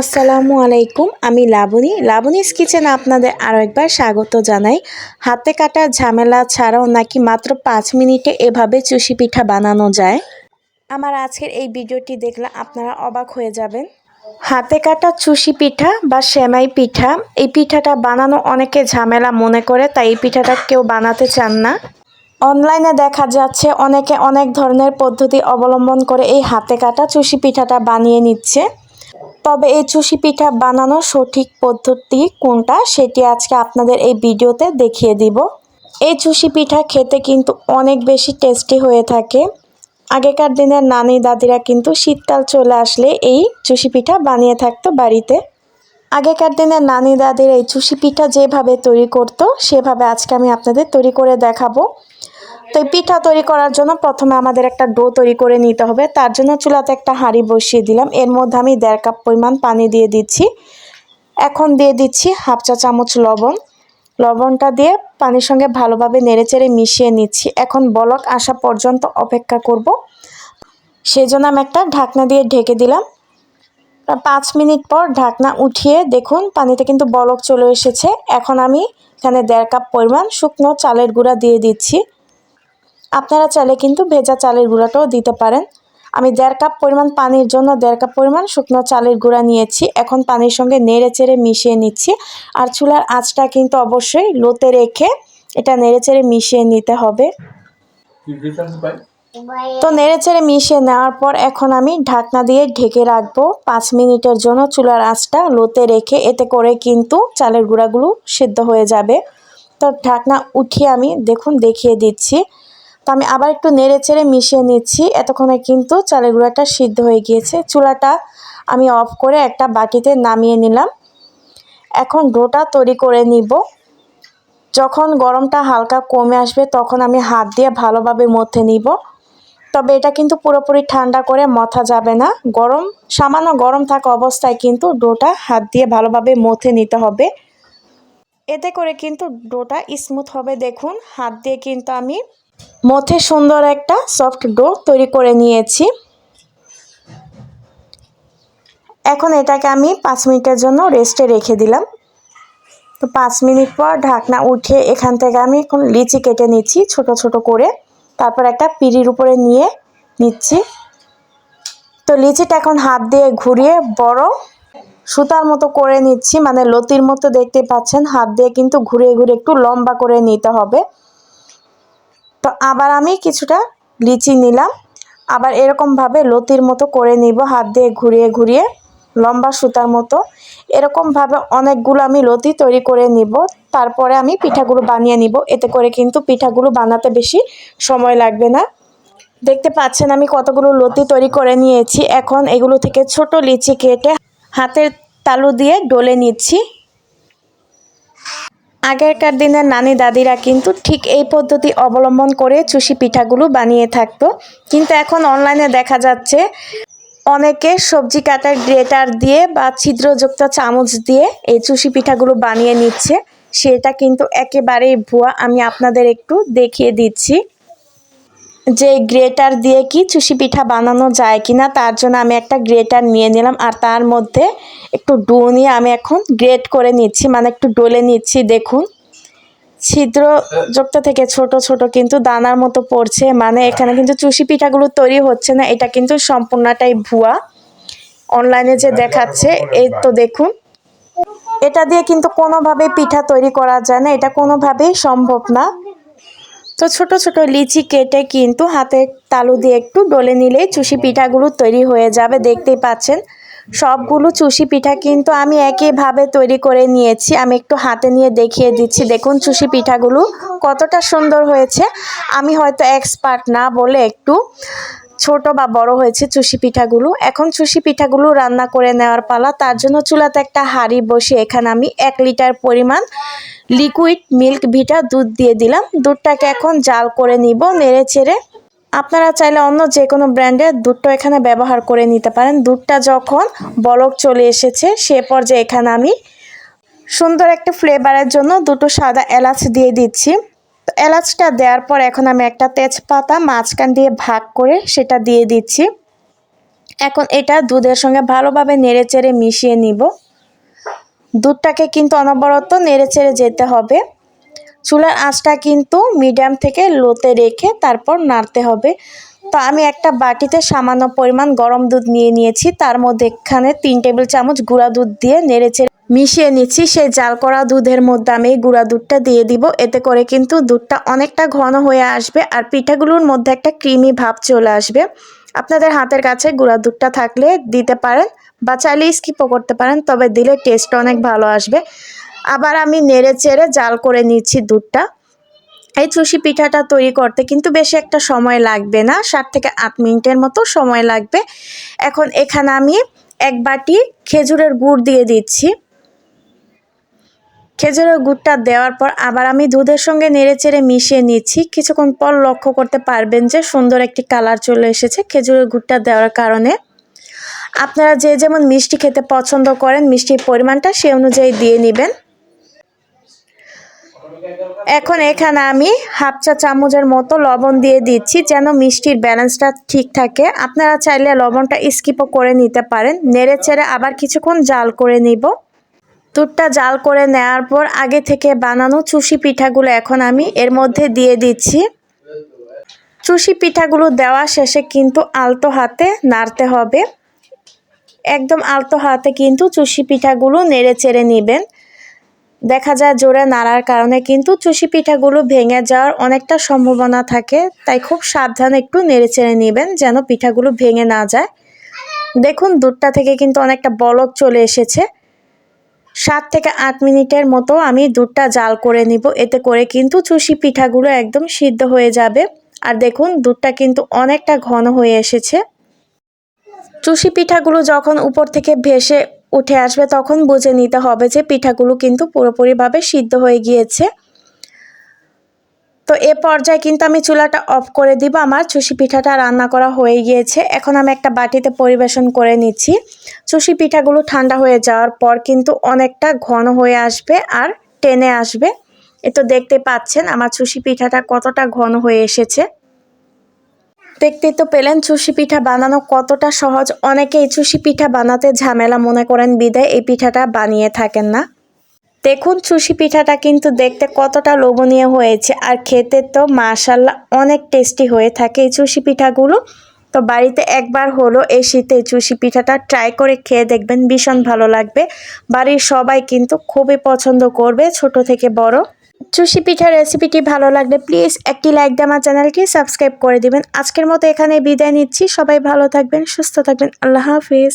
আসসালামু আলাইকুম, আমি লাবণী। লাবণীস কিচেন আপনাদের আরও একবার স্বাগত জানাই। হাতে কাটা ঝামেলা ছাড়াও নাকি মাত্র পাঁচ মিনিটে এভাবে চুষি পিঠা বানানো যায়? আমার আজকের এই ভিডিওটি দেখলে আপনারা অবাক হয়ে যাবেন। হাতে কাটা চুষি পিঠা বা সেমাই পিঠা, এই পিঠাটা বানানো অনেকে ঝামেলা মনে করে, তাই এই পিঠাটা কেউ বানাতে চান না। অনলাইনে দেখা যাচ্ছে অনেকে অনেক ধরনের পদ্ধতি অবলম্বন করে এই হাতে কাটা চুষি পিঠাটা বানিয়ে নিচ্ছে। তবে এই চুষি পিঠা বানানোর সঠিক পদ্ধতি কোনটা সেটি আজকে আপনাদের এই ভিডিওতে দেখিয়ে দিব। এই চুষি পিঠা খেতে কিন্তু অনেক বেশি টেস্টি হয়ে থাকে। আগেকার দিনের নানি দাদিরা কিন্তু শীতকাল চলে আসলে এই চুষি পিঠা বানিয়ে থাকতো বাড়িতে। আগেকার দিনের নানি দাদির এই চুষি পিঠা যেভাবে তৈরি করতো, সেভাবে আজকে আমি আপনাদের তৈরি করে দেখাবো। তো এই পিঠা তৈরি করার জন্য প্রথমে আমাদের একটা ডো তৈরি করে নিতে হবে। তার জন্য চুলাতে একটা হাঁড়ি বসিয়ে দিলাম। এর মধ্যে আমি দেড় কাপ পরিমাণ পানি দিয়ে দিচ্ছি। এখন দিয়ে দিচ্ছি হাফ চা চামচ লবণ। লবণটা দিয়ে পানির সঙ্গে ভালোভাবে নেড়েচেড়ে মিশিয়ে নিচ্ছি। এখন বলক আসা পর্যন্ত অপেক্ষা করব। সেই জন্য আমি একটা ঢাকনা দিয়ে ঢেকে দিলাম। পাঁচ মিনিট পর ঢাকনা উঠিয়ে দেখুন পানিতে কিন্তু বলক চলে এসেছে। এখন আমি এখানে দেড় কাপ পরিমাণ শুকনো চালের গুঁড়া দিয়ে দিচ্ছি। আপনারা চাইলে কিন্তু ভেজা চালের গুঁড়াটাও দিতে পারেন। আমি দেড় কাপ পরিমাণ পানির জন্য দেড় কাপ পরিমাণ শুকনো চালের গুঁড়া নিয়েছি। এখন পানির সঙ্গে নেড়ে চেড়ে মিশিয়ে নিচ্ছি। আর চুলার আঁচটা কিন্তু অবশ্যই লোতে রেখে এটা নেড়ে চেড়ে মিশিয়ে নিতে হবে। তো নেড়ে চেড়ে মিশিয়ে নেওয়ার পর এখন আমি ঢাকনা দিয়ে ঢেকে রাখব পাঁচ মিনিটের জন্য চুলার আঁচটা লোতে রেখে। এতে করে কিন্তু চালের গুঁড়াগুলো সিদ্ধ হয়ে যাবে। তো ঢাকনা উঠিয়ে আমি দেখুন দেখিয়ে দিচ্ছি। তো আমি আবার একটু নেড়ে চেড়ে মিশিয়ে নিচ্ছি। এতক্ষণে কিন্তু চালের গুঁড়াটা সিদ্ধ হয়ে গিয়েছে। চুলাটা আমি অফ করে একটা বাটিতে নামিয়ে নিলাম। এখন ডোটা তৈরি করে নিব। যখন গরমটা হালকা কমে আসবে তখন আমি হাত দিয়ে ভালোভাবে মথে নিব। তবে এটা কিন্তু পুরোপুরি ঠান্ডা করে মথা যাবে না। গরম, সামান্য গরম থাকা অবস্থায় কিন্তু ডোটা হাত দিয়ে ভালোভাবে মথে নিতে হবে। এতে করে কিন্তু ডোটা স্মুথ হবে। দেখুন, হাত দিয়ে কিন্তু আমি মথে সুন্দর একটা সফট ডো তৈরি করে নিয়েছি। এখন এটাকে আমি পাঁচ মিনিটের জন্য রেস্টে রেখে দিলাম। তো পাঁচ মিনিট পর ঢাকনা উঠে এখান থেকে আমি এখন লিচি কেটে নিচ্ছি ছোট ছোট করে। তারপর একটা পিড়ির উপরে নিয়ে নিচ্ছি। তো লিচিটা এখন হাত দিয়ে ঘুরিয়ে বড় সুতার মতো করে নিচ্ছি। মানে লতির মতো দেখতে পাচ্ছেন, হাত দিয়ে কিন্তু ঘুরিয়ে ঘুরে একটু লম্বা করে নিতে হবে। তো আবার আমি কিছুটা লিচি নিলাম। আবার এরকমভাবে লতির মতো করে নিব, হাত দিয়ে ঘুরিয়ে ঘুরিয়ে, লম্বা সুতার মতো। এরকমভাবে অনেকগুলো আমি লতি তৈরি করে নিব। তারপরে আমি পিঠাগুলো বানিয়ে নিব। এতে করে কিন্তু পিঠাগুলো বানাতে বেশি সময় লাগবে না। দেখতে পাচ্ছেন আমি কতগুলো লতি তৈরি করে নিয়েছি। এখন এগুলো থেকে ছোট লিচি কেটে হাতের তালু দিয়ে ডলে নিচ্ছি। আগেরকার দিনের নানি দাদিরা কিন্তু ঠিক এই পদ্ধতি অবলম্বন করে চুষি পিঠাগুলো বানিয়ে থাকত। কিন্তু এখন অনলাইনে দেখা যাচ্ছে অনেকে সবজি কাটার গ্রেটার দিয়ে বা ছিদ্রযুক্ত চামচ দিয়ে এই চুষি পিঠাগুলো বানিয়ে নিচ্ছে। সেটা কিন্তু একেবারেই ভুয়া। আমি আপনাদের একটু দেখিয়ে দিচ্ছি। যে গ্রেটার দিয়ে কি চুষি পিঠা বানানো যায় কিনা, তার জন্য আমি একটা গ্রেটার নিয়ে নিলাম আর তার মধ্যে একটু ডো নিয়ে আমি এখন গ্রেট করে নিচ্ছি মানে একটু ডলে নিচ্ছি, দেখুন। ছিদ্রযুক্ত থেকে ছোট ছোট কিন্তু দানার মতো পড়ছে মানে এখানে কিন্তু চুষি পিঠাগুলো তৈরি হচ্ছে না, এটা কিন্তু সম্পূর্ণটাই ভুয়া। অনলাইনে যে দেখাচ্ছে, এই তো দেখুন। এটা দিয়ে কিন্তু কোনোভাবেই পিঠা তৈরি করা যায় না, এটা কোনোভাবেই সম্ভব না। তো ছোট ছোট লিচি কেটে কিন্তু হাতে তালু দিয়ে একটু ডলে নিলেই চুষি পিঠাগুলো তৈরি হয়ে যাবে, দেখতেই পাচ্ছেন। সবগুলো চুষি পিঠা কিন্তু আমি একইভাবে তৈরি করে নিয়েছি। আমি একটু হাতে নিয়ে দেখিয়ে দিচ্ছি। দেখুন চুষি পিঠাগুলো কতটা সুন্দর হয়েছে। আমি হয়তো এক্সপার্ট না বলে একটু ছোট বা বড় হয়েছে চুষি পিঠাগুলো। এখন চুষি পিঠাগুলো রান্না করে নেওয়ার পালা। তার জন্য চুলাতে একটা হাঁড়ি বসে এখানে আমি এক লিটার পরিমাণ লিকুইড মিল্ক ভিটা দুধ দিয়ে দিলাম। দুধটাকে এখন জাল করে নিব নেড়ে চেড়ে। আপনারা চাইলে অন্য যে কোনো ব্র্যান্ডের দুধটা এখানে ব্যবহার করে নিতে পারেন। দুধটা যখন বলক চলে এসেছে, সে পর্যায়ে এখানে আমি সুন্দর একটা ফ্লেভারের জন্য দুটো সাদা এলাচ দিয়ে দিচ্ছি। এলাচটা দেওয়ার পর এখন আমি একটা তেজপাতা মাঝখান দিয়ে ভাগ করে সেটা দিয়ে দিচ্ছি। এখন এটা দুধের সঙ্গে ভালোভাবে নেড়ে চেড়ে মিশিয়ে নিব। দুধটাকে কিন্তু অনবরত নেড়ে চেড়ে যেতে হবে। চুলার আঁচটা কিন্তু মিডিয়াম থেকে লোতে রেখে তারপর নাড়তে হবে। তো আমি একটা বাটিতে সামান্য পরিমাণ গরম দুধ নিয়ে নিয়েছি। তার মধ্যে এখানে তিন টেবিল চামচ গুঁড়া দুধ দিয়ে নেড়েচেড়ে মিশিয়ে নিচ্ছি, সেই জাল করা দুধের মধ্যে আমি গুঁড়া দুধটা দিয়ে দিব। এতে করে কিন্তু দুধটা অনেকটা ঘন হয়ে আসবে আর পিঠাগুলোর মধ্যে একটা ক্রিমি ভাব চলে আসবে। আপনাদের হাতের কাছে গুঁড়া দুধটা থাকলে দিতে পারেন বা চাইলে স্কিপও করতে পারেন, তবে দিলে টেস্ট অনেক ভালো আসবে। আবার আমি নেড়ে চেড়ে জাল করে নিচ্ছি দুধটা। এই চুষি পিঠাটা তৈরি করতে কিন্তু বেশি একটা সময় লাগবে না, সাত থেকে আট মিনিটের মতো সময় লাগবে। এখন এখানে আমি এক বাটি খেজুরের গুড় দিয়ে দিচ্ছি। খেজুরের গুড়টা দেওয়ার পর আবার আমি দুধের সঙ্গে নেড়ে চেড়ে মিশিয়ে নিচ্ছি। কিছুক্ষণ পর লক্ষ্য করতে পারবেন যে সুন্দর একটি কালার চলে এসেছে খেজুরের গুড়টা দেওয়ার কারণে। আপনারা যে যেমন মিষ্টি খেতে পছন্দ করেন, মিষ্টির পরিমাণটা সে অনুযায়ী দিয়ে নেবেন। এখন এখানে আমি হাফ চা চামচের মতো লবণ দিয়ে দিচ্ছি যেন মিষ্টির ব্যালেন্সটা ঠিক থাকে। আপনারা চাইলে লবণটা স্কিপও করে নিতে পারেন। নেড়ে চেড়ে আবার কিছুক্ষণ জাল করে নিব। দুধটা জাল করে নেওয়ার পর আগে থেকে বানানো চুষি পিঠাগুলো এখন আমি এর মধ্যে দিয়ে দিচ্ছি। চুষি পিঠাগুলো দেওয়া শেষে কিন্তু আলতো হাতে নাড়তে হবে। একদম আলতো হাতে কিন্তু চুষি পিঠাগুলো নেড়ে চেড়ে নেবেন। দেখা যায় জোরে নাড়ার কারণে কিন্তু চুষি পিঠাগুলো ভেঙে যাওয়ার অনেকটা সম্ভাবনা থাকে, তাই খুব সাবধানে একটু নেড়ে চেড়ে নেবেন যেন পিঠাগুলো ভেঙে না যায়। দেখুন, দুধটা থেকে কিন্তু অনেকটা বলক চলে এসেছে। সাত থেকে আট মিনিটের মতো আমি দুধটা জাল করে নিব। এতে করে কিন্তু চুষি পিঠাগুলো একদম সিদ্ধ হয়ে যাবে। আর দেখুন, দুধটা কিন্তু অনেকটা ঘন হয়ে এসেছে। চুষি পিঠাগুলো যখন উপর থেকে ভেসে উঠে আসবে, তখন বুঝে নিতে হবে যে পিঠাগুলো কিন্তু পুরোপুরিভাবে সিদ্ধ হয়ে গিয়েছে। তো এ পর্যায়ে কিন্তু আমি চুলাটা অফ করে দিব। আমার চুষি পিঠাটা রান্না করা হয়ে গিয়েছে। এখন আমি একটা বাটিতে পরিবেশন করে নিচ্ছি। চুষি পিঠাগুলো ঠান্ডা হয়ে যাওয়ার পর কিন্তু অনেকটা ঘন হয়ে আসবে আর টেনে আসবে। এ তো দেখতে পাচ্ছেন আমার চুষি পিঠাটা কতটা ঘন হয়ে এসেছে। দেখতে তো পেলেন চুষি পিঠা বানানো কতটা সহজ। অনেকে এই চুষি পিঠা বানাতে ঝামেলা মনে করেন বিদায় এই পিঠাটা বানিয়ে থাকেন না। দেখুন চুষি পিঠাটা কিন্তু দেখতে কতটা লোভনীয় হয়েছে। আর খেতে তো মাশাল্লাহ অনেক টেস্টি হয়ে থাকে এই চুষি পিঠাগুলো। তো বাড়িতে একবার হলো এই শীতে চুষি পিঠাটা ট্রাই করে খেয়ে দেখবেন ভীষণ ভালো লাগবে। বাড়ির সবাই কিন্তু খুবই পছন্দ করবে ছোট থেকে বড়। চুষি পিঠার রেসিপিটি ভালো লাগলে প্লিজ একটি লাইক দিয়ে আমার চ্যানেলটি সাবস্ক্রাইব করে দিবেন। আজকের মতো এখানে বিদায় নিচ্ছি। সবাই ভালো থাকবেন, সুস্থ থাকবেন। আল্লাহ হাফিজ।